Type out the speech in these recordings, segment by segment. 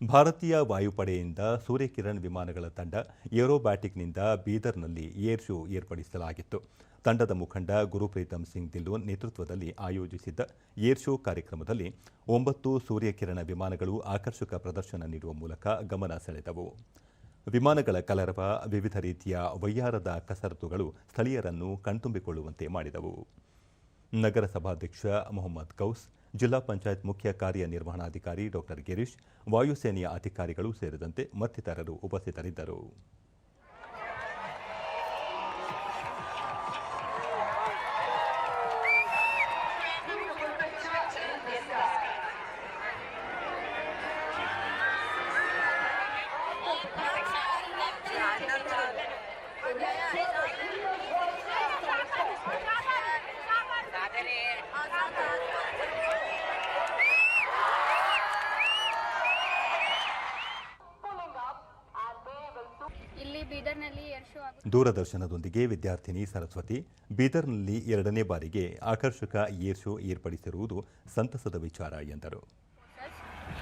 ಭಾರತೀಯ ವಾಯುಪಡೆಯಿಂದ ಸೂರ್ಯಕಿರಣ್ ವಿಮಾನಗಳ ತಂಡ ಏರೋಬ್ಯಾಟಿಕ್ನಿಂದ ಬೀದರ್ನಲ್ಲಿ ಏರ್ ಶೋ ಏರ್ಪಡಿಸಲಾಗಿತ್ತು. ತಂಡದ ಮುಖಂಡ ಗುರುಪ್ರೀತಮ್ ಸಿಂಗ್ ದಿಲ್ಲೋನ್ ನೇತೃತ್ವದಲ್ಲಿ ಆಯೋಜಿಸಿದ್ದ ಏರ್ ಶೋ ಕಾರ್ಯಕ್ರಮದಲ್ಲಿ ಒಂಬತ್ತು ಸೂರ್ಯಕಿರಣ ವಿಮಾನಗಳು ಆಕರ್ಷಕ ಪ್ರದರ್ಶನ ನೀಡುವ ಮೂಲಕ ಗಮನ ಸೆಳೆದವು. ವಿಮಾನಗಳ ಕಲರವ ವಿವಿಧ ರೀತಿಯ ವೈಯಾರದ ಕಸರತ್ತುಗಳು ಸ್ಥಳೀಯರನ್ನು ಕಣ್ತುಂಬಿಕೊಳ್ಳುವಂತೆ ಮಾಡಿದವು. ನಗರಸಭಾಧ್ಯಕ್ಷ ಮೊಹಮ್ಮದ್ ಕೌಸ್ ಜಿಲ್ಲಾ ಪಂಚಾಯತ್ ಮುಖ್ಯ ಕಾರ್ಯನಿರ್ವಹಣಾಧಿಕಾರಿ ಡಾಕ್ಟರ್ ಗಿರೀಶ್ ವಾಯುಸೇನೆಯ ಅಧಿಕಾರಿಗಳು ಸೇರಿದಂತೆ ಮತ್ತಿತರರು ಉಪಸ್ಥಿತರಿದ್ದರು. ಬೀದರ್ನಲ್ಲಿ ಏರ್ ಶೋ ಆಗುತ್ತೆ. ದೂರದರ್ಶನದೊಂದಿಗೆ ವಿದ್ಯಾರ್ಥಿನಿ ಸರಸ್ವತಿ ಬೀದರ್ನಲ್ಲಿ ಎರಡನೇ ಬಾರಿಗೆ ಆಕರ್ಷಕ ಏರ್ ಶೋ ಏರ್ಪಡಿಸಿರುವುದು ಸಂತಸದ ವಿಚಾರ ಎಂದರು.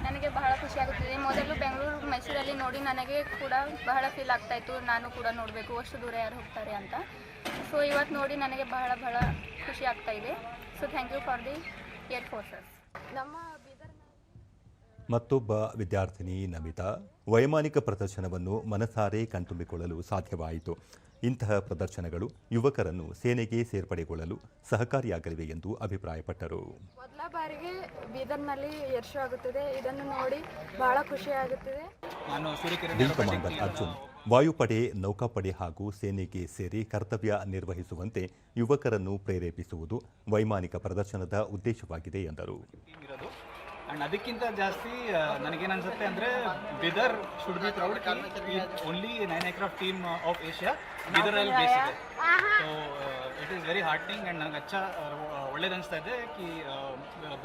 ನನಗೆ ಬಹಳ ಖುಷಿ ಆಗುತ್ತಿದೆ. ಮೊದಲು ಬೆಂಗಳೂರು ಮೈಸೂರಲ್ಲಿ ನೋಡಿ ನನಗೆ ಕೂಡ ಬಹಳ ಫೀಲ್ ಆಗ್ತಾ ಇತ್ತು. ನಾನು ಕೂಡ ನೋಡಬೇಕು ಅಷ್ಟು ದೂರ ಯಾರು ಹೋಗ್ತಾರೆ ಅಂತ. ಸೊ ಇವತ್ತು ನೋಡಿ ನನಗೆ ಬಹಳ ಬಹಳ ಖುಷಿ ಆಗ್ತಾ ಇದೆ. So thank you for the air forces ನಮ್ಮ ಬೀದರ್ನ ಮತ್ತೊಬ್ಬ ವಿದ್ಯಾರ್ಥಿನಿ ನಮಿತಾ ವೈಮಾನಿಕ ಪ್ರದರ್ಶನವನ್ನು ಮನಸಾರೆ ಕಣ್ತುಂಬಿಕೊಳ್ಳಲು ಸಾಧ್ಯವಾಯಿತು. ಇಂತಹ ಪ್ರದರ್ಶನಗಳು ಯುವಕರನ್ನು ಸೇನೆಗೆ ಸೇರ್ಪಡೆಗೊಳ್ಳಲು ಸಹಕಾರಿಯಾಗಲಿವೆ ಎಂದು ಅಭಿಪ್ರಾಯಪಟ್ಟರು. ಮೊದಲ ಬಾರಿಗೆ ಬೀದರ್ನಲ್ಲಿ ಏರ್ ಶೋ ಆಗುತ್ತಿದೆ. ಇದನ್ನು ನೋಡಿ ಬಹಳ ಖುಷಿ ಆಗುತ್ತಿದೆ. ನಾನು ಕಮಾಂಡರ್ ಅರ್ಜುನ್ ವಾಯುಪಡೆ ನೌಕಾಪಡೆ ಹಾಗೂ ಸೇನೆಗೆ ಸೇರಿ ಕರ್ತವ್ಯ ನಿರ್ವಹಿಸುವಂತೆ ಯುವಕರನ್ನು ಪ್ರೇರೇಪಿಸುವುದು ವೈಮಾನಿಕ ಪ್ರದರ್ಶನದ ಉದ್ದೇಶವಾಗಿದೆ ಎಂದರು. ಆ್ಯಂಡ್ ಅದಕ್ಕಿಂತ ಜಾಸ್ತಿ ನನಗೇನು ಅನ್ಸುತ್ತೆ ಅಂದರೆ Bidar should be proud only nine aircraft team of Asia ಬಿದರಲ್ಲಿ base ಇದೆ. So it is very hurting and ನನಗೆ ಅಚ್ಚ ಒಳ್ಳೇದು ಅನಿಸ್ತಾ ಇದೆ ಕಿ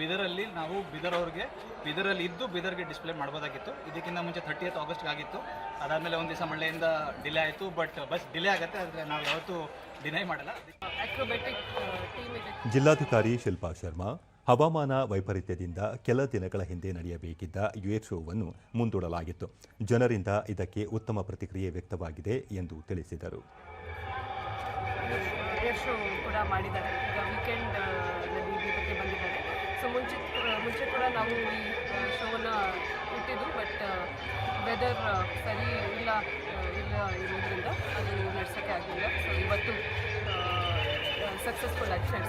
ಬಿದರಲ್ಲಿ ನಾವು ಬಿದರ್ ಅವ್ರಿಗೆ ಬಿದರಲ್ಲಿ ಇದ್ದು ಬಿದರ್ಗೆ ಡಿಸ್ಪ್ಲೇ ಮಾಡ್ಬೋದಾಗಿತ್ತು. ಇದಕ್ಕಿಂತ ಮುಂಚೆ ಥರ್ಟಿಯತ್ ಆಗಸ್ಟ್ಗೆ ಆಗಿತ್ತು. ಅದಾದಮೇಲೆ ಒಂದು ದಿವಸ ಮಳೆಯಿಂದ ಡಿಲೇ ಆಯಿತು ಬಟ್ ಬಸ್ ಡಿಲೇ ಆಗುತ್ತೆ ಆದರೆ ನಾವು ಯಾವತ್ತೂ ಡಿನೈ ಮಾಡಲ್ಲ. ಅಕ್ರೋಬ್ಯಾಟಿಕ್ ಟೀಮ್ ಇದೆ. ಜಿಲ್ಲಾಧಿಕಾರಿ ಶಿಲ್ಪಾ ಶರ್ಮಾ ಹವಾಮಾನ ವೈಪರೀತ್ಯದಿಂದ ಕೆಲ ದಿನಗಳ ಹಿಂದೆ ನಡೆಯಬೇಕಿದ್ದ ಏರ್ ಶೋವನ್ನು ಮುಂದೂಡಲಾಗಿತ್ತು. ಜನರಿಂದ ಇದಕ್ಕೆ ಉತ್ತಮ ಪ್ರತಿಕ್ರಿಯೆ ವ್ಯಕ್ತವಾಗಿದೆ ಎಂದು ತಿಳಿಸಿದರು. ಸಕ್ಸಸ್ಫುಲ್ ಆಗಿ